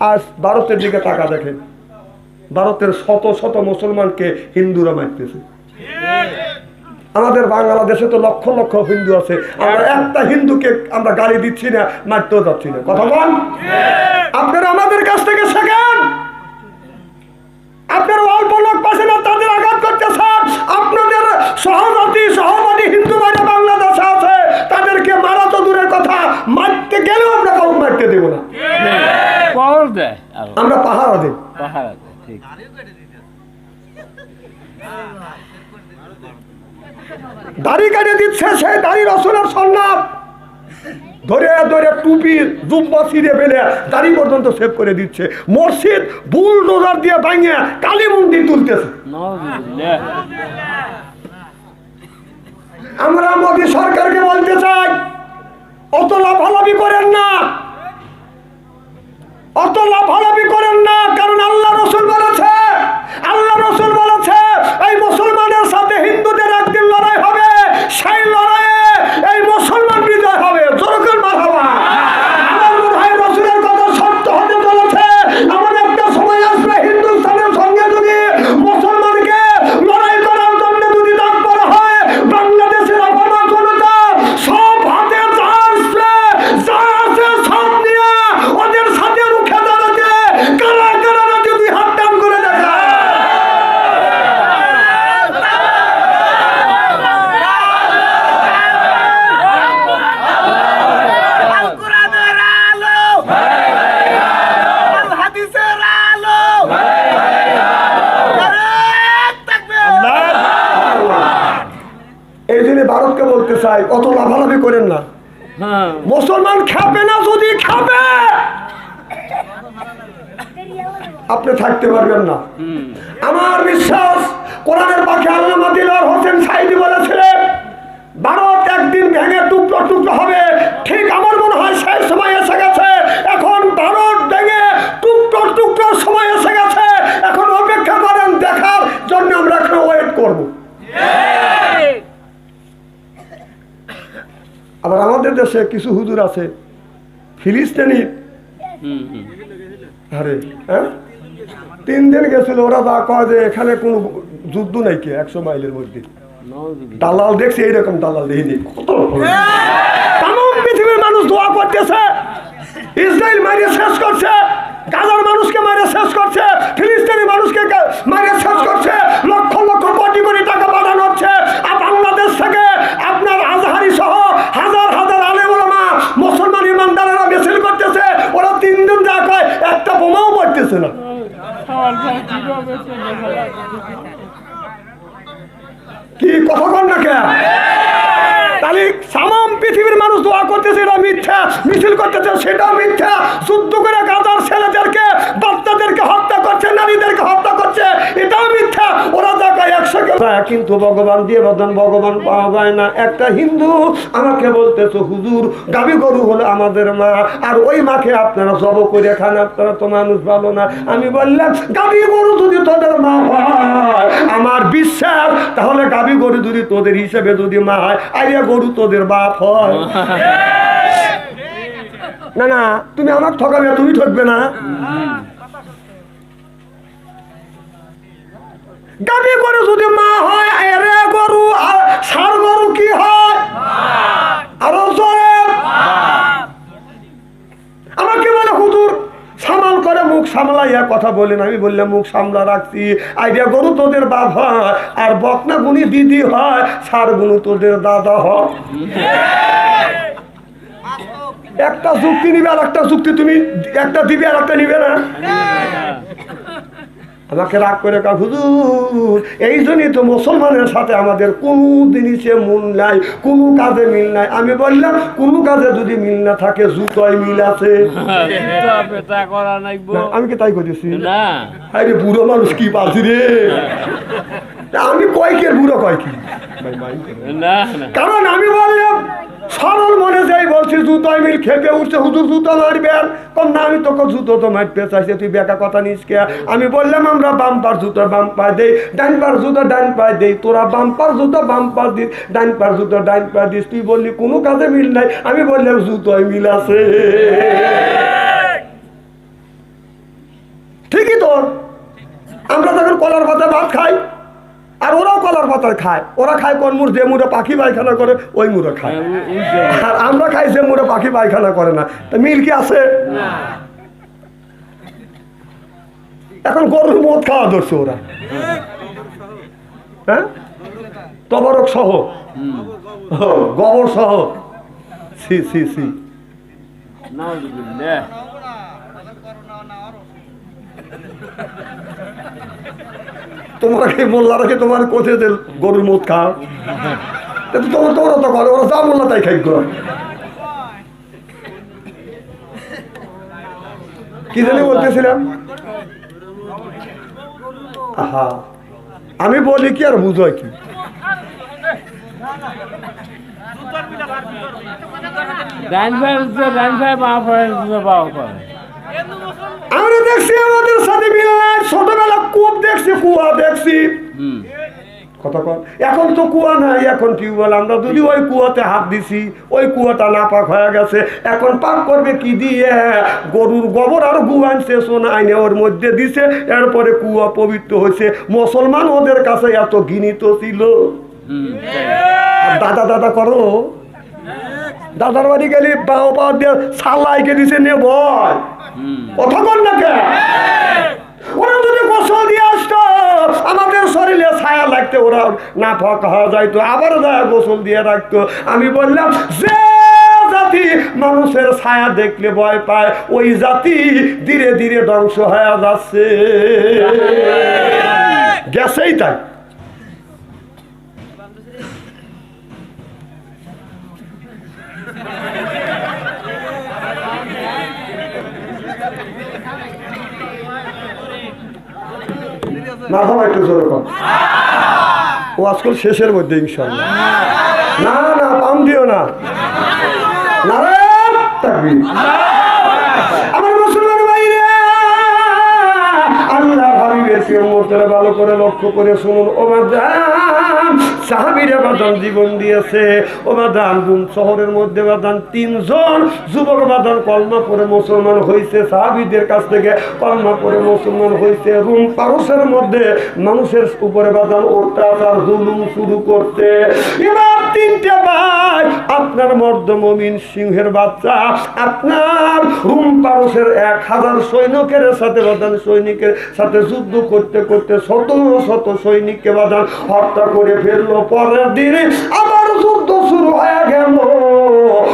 আজ ভারতের দিকে টাকা দেখেন ভারতের শত শত মুসলমানকে হিন্দুরা মারতেছে। আমাদের বাংলাদেশে তো লক্ষ লক্ষ হিন্দু আছে, আমরা একটা হিন্দুকে আমরা গালি দিচ্ছি না, মারতেও যাচ্ছি না। কথা বল। আপনারা আমাদের কাছ থেকে শেখেন। দাড়ি কাটে দিচ্ছে সে দাড়ি রসুনের সন্ন্যাস। ধরে ধরে টুপি জুব্বা ছিঁড়ে ফেলে দাড়ি পর্যন্ত সেভ করে দিচ্ছে। মসজিদ বুলডোজার দিয়ে ভাঙে, কালী মন্দির তুলতেছে। আমরা মোদী সরকারকে বলতে চাই, অত লাভালাভি করেন না। অত লাভালাভি করেন না কারণ আল্লাহ রসুল বলেছে আল্লাহ রসুল বলেছে এই মুসলমানের সাথে হিন্দুদের একদিন লড়াই হবে সেই লড়াইয়ে এই মুসলমান বিজয় হবে জোরকার মার হওয়া আমার মনে হয় রসুলের কথা সত্য হতে চলেছে এমন একটা সময় আসবে হিন্দুস্তানের সঙ্গে যদি মুসলমানকে লড়াই করার জন্য যদি ডাক করা হয় বাংলাদেশের আপামা জনতা সব হাতে যা আসছে যা আছে সব নিয়ে ওদের সাথে রুখে দাঁড়াতে কারা কারা না যদি হাত টান করে দেখা আল কোরআনের আলো আল হাদিসের আলো নারে তাকবীর এই জন্য বলতে চাই অত লাভালাভি করেন না। হ্যাঁ। মুসলমান খাবে না যদি খাবে। আপনি থাকতে পারবেন না। আমার বিশ্বাস কোরআনের পাখি আল্লামা দিলার হোসেন সাইদি বলেছিলেন ভারত একদিন ভেঙে টুকরো টুকরো হবে ঠিক আমার দেশে কিছু হুজুর আছে ফিলিস্তিনি। আরে হ্যাঁ? তিন দিন গেছিল ওরা যা কয় যে এখানে কোনো যুদ্ধ নাই কি একশো মাইলের মধ্যে। দালাল দেখছি এইরকম দালাল দেখিনি। রকম। পৃথিবীর মানুষ দোয়া করতেছে ইসরায়েল মারিয়ে শেষ করছে গাজার মানুষকে মারিয়ে শেষ করছে ফিলিস্তিনি মানুষকে মারিয়ে শেষ করছে লক্ষ লক্ষ কোটি কোটি টাকা পাঠানো হচ্ছে আর বাংলাদেশ থেকে আপনার আজহারি সহ হাজার হাজার আলেম ওলামা মুসলমান ইমানদারেরা মিছিল করতেছে ওরা তিন দিন যা কয় একটা বোমাও পড়তেছে না কি কথা কন না কে তাহলে সামাম পৃথিবীর মানুষ দোয়া করতেছে এটা মিথ্যা, মিছিল করতেছে সেটাও মিথ্যা। শুদ্ধ করে গাজার ছেলেদেরকে বাচ্চাদেরকে হত্যা করছে, নারীদেরকে করছে এটাও মিথ্যা। ওরা দেখায় একশো কিন্তু ভগবান দিয়ে বদন ভগবান পাওয়া যায় না। একটা হিন্দু আমাকে বলতেছে হুজুর গাবি গরু হলো আমাদের মা। আর ওই মাকে আপনারা জব করে খান আপনারা তো মানুষ ভালো না। আমি বললাম গাবি গরু যদি তোদের মা হয় আমার বিশ্বাস তাহলে গাবি গরু যদি তোদের হিসেবে যদি মা হয় আইয়া গরু তোদের বাপ হয়। না না তুমি আমার ঠকাবে তুমি ঠকবে না। গাবি গরু যদি মা হয়, এরে গরু, আর ষাড় গরু কি হয়? আরও জোরে। আমাকে বলে, হুজুর, সামাল করে মুখ সামলাইয়া কথা বলেন। আমি বললাম মুখ সামলা রাখছি। আইডিয়া গরু তোদের বাপ হয়, আর বকনা গুনি দিদি হয় সার গুনু তোদের দাদা হয়। একটা যুক্তি নিবে আর একটা যুক্তি তুমি, একটা দিবে আর একটা নিবে না। আমাকে রাগ করে কা হুজুর এই জন্যই তো মুসলমানের সাথে আমাদের কোনো জিনিসে মন নাই কোনো কাজে মিল নাই। আমি বললাম কোনো কাজে যদি মিল না থাকে জুতোয় মিল আছে। আমি কি তাই করেছি না। আরে বুড়ো মানুষ কি পাচ্ছি রে? আমি কয় কি বুড়ো কয় কি? কারণ আমি বললাম সরল মনে যাই বলছি, জুতো মিল খেপে উঠছে, হুজুর জুতো মারবেন কম না আমি তোকে জুতো তো মারতে চাইছে, তুই বেকা কথা নিস কে? আমি বললাম, আমরা বাম্পার জুতো বাম পা দেই ডান পার জুতো ডান পা দেই, তোরা বাম্পার জুতো বাম পা দিস ডান পার জুতো ডান পা দিস, তুই বললি কোনো কাজে মিল নাই, আমি বললাম জুতোয় মিল আছে। ঠিকই তোর আমরা যখন কলার পাতা ভাত খাই আর ওরাও কলার পাতা খায়। ওরা খায় কোন মুড়? যে মুড়ে পাখি পায়খানা করে ওই মুড়ে খায়। আর আমরা খাই যে মুড়ে পাখি পায়খানা করে না। তা মিল কি আছে? এখন গরুর মদ খাওয়া ধরছে ওরা। হ্যাঁ? তবরক সহ। গোবর সহ। সি সি সি নাউজুবিল্লাহ। তোমরা কি মোল্লারা তোমার কোথায় যে গরুর মদ খাও? তোমার তোমরা তো করে ওরা যা মোল্লা তাই খাই। কি জানি বলতেছিলাম? আহা আমি বলি কি আর বুঝো কি? আমরা দেখছি কূপ কুয়া দেখছি। এখন তো কুয়া নাই এখন টিউবওয়েল। আমরা যদি ওই কুয়াতে হাত দিছি ওই কুয়াটা না পাক হয়ে গেছে। এখন পাক করবে কি দিয়ে? গরুর গোবর আর গু আনছে সোনা আইনে ওর মধ্যে দিছে। এরপরে কুয়া পবিত্র হয়েছে। মুসলমান ওদের কাছে এত ঘৃণিত ছিল। দাদা দাদা করো। দাদার বাড়ি গেলি বাও পা দিয়ে সালাইকে দিছে নে ভয় কথা কন না কে? ওরা যদি গোসল দিয়ে আসতো আমাদের শরীরে ছায়া লাগতে ওরা না ফক হওয়া যাইতো, আবার যায় গোসল দিয়ে রাখতো। আমি বললাম, যে জাতি মানুষের ছায়া দেখলে ভয় পায়, ওই জাতি ধীরে ধীরে ধ্বংস হয়ে যাচ্ছে। গেছেই তাই। না হবে একটু জোরে কম। ও আজকাল শেষের মধ্যে, ইনশাল্লাহ। না না পাম দিও না। আমার মুসলমান ভাইরা, আল্লাহ হাবিবের প্রিয় মুহূর্তটা ভালো করে লক্ষ্য করে শুনুন। ও মাদান সাহাবিরা জীবন দিয়েছে। ও গুম শহরের মধ্যে তিনজন। যুবক কলমা করে মুসলমান হয়েছে সাহাবিদের কাছ থেকে কলমা করে মুসলমান হয়েছে রুম পারসের মধ্যে মানুষের উপরে বাদান অত্যাচার, জুলুম শুরু করতে এবার তিনটে ভাই, আপনার মর্দ মমিন সিংহের বাচ্চা, আপনার রুম পারসের এক হাজার সৈনিকের সাথে বাদান, সৈনিকের সাথে যুদ্ধ করতে করতে শত শত সৈনিককে বাদান হত্যা করে ফেলল। পরের দিনে আবার যুদ্ধ শুরু হয়ে গেল।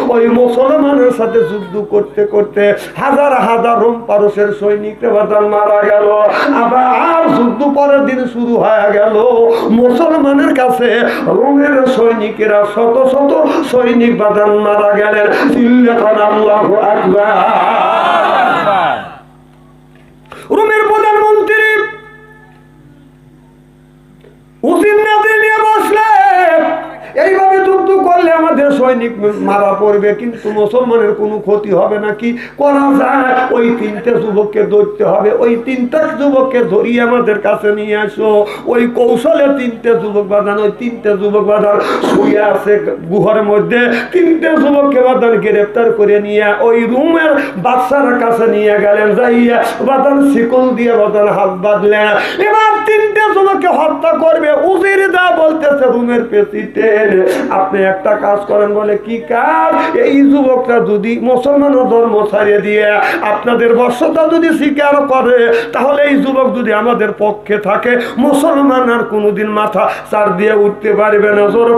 ওই মুসলমানের সাথে যুদ্ধ করতে করতে হাজার হাজার রোম পারসের বাদান মারা গেল। আবার যুদ্ধ পরের দিন শুরু হয়ে গেল। মুসলমানের কাছে রোমের সৈনিকেরা শত শত সৈনিক বাদান মারা গেলেন। আল্লাহ আকবার। রোমের সৈনিক মারা পড়বে, কিন্তু মুসলমানের কোনো ক্ষতি হবে না কি? করা যায়। ওই তিনটে যুবককে ধরতে হবে। ওই তিনটা যুবককে ধরিয়ে আমাদের কাছে নিয়ে আসো। ওই কৌশলে তিনটে যুবক বাঁধান, ওই তিনটে যুবক বাঁধান। শুয়ে আছে গুহার মধ্যে, তিনটে যুবককে বাঁধান, গ্রেপ্তার করে নিয়ে ওই রুমের বাচ্চার কাছে নিয়ে গেলেন, যাইয়া বাঁধান, শিকল দিয়ে বাঁধান, হাত বাঁধলেন। এবার তিনটে জনকে হত্যা করবে। উজির দা বলতেছে, রুমের পেশিতে আপনি একটা কাজ করেন। বলে, কি কাজ? এই যুবকটা যদি মুসলমান ধর্ম ছাড়িয়ে দিয়ে আপনাদের বর্ষতা যদি স্বীকার করে, তাহলে এই যুবক যদি আমাদের পক্ষে থাকে, মুসলমান আর কোনোদিন মাথা চার দিয়ে উঠতে পারবে না। জোর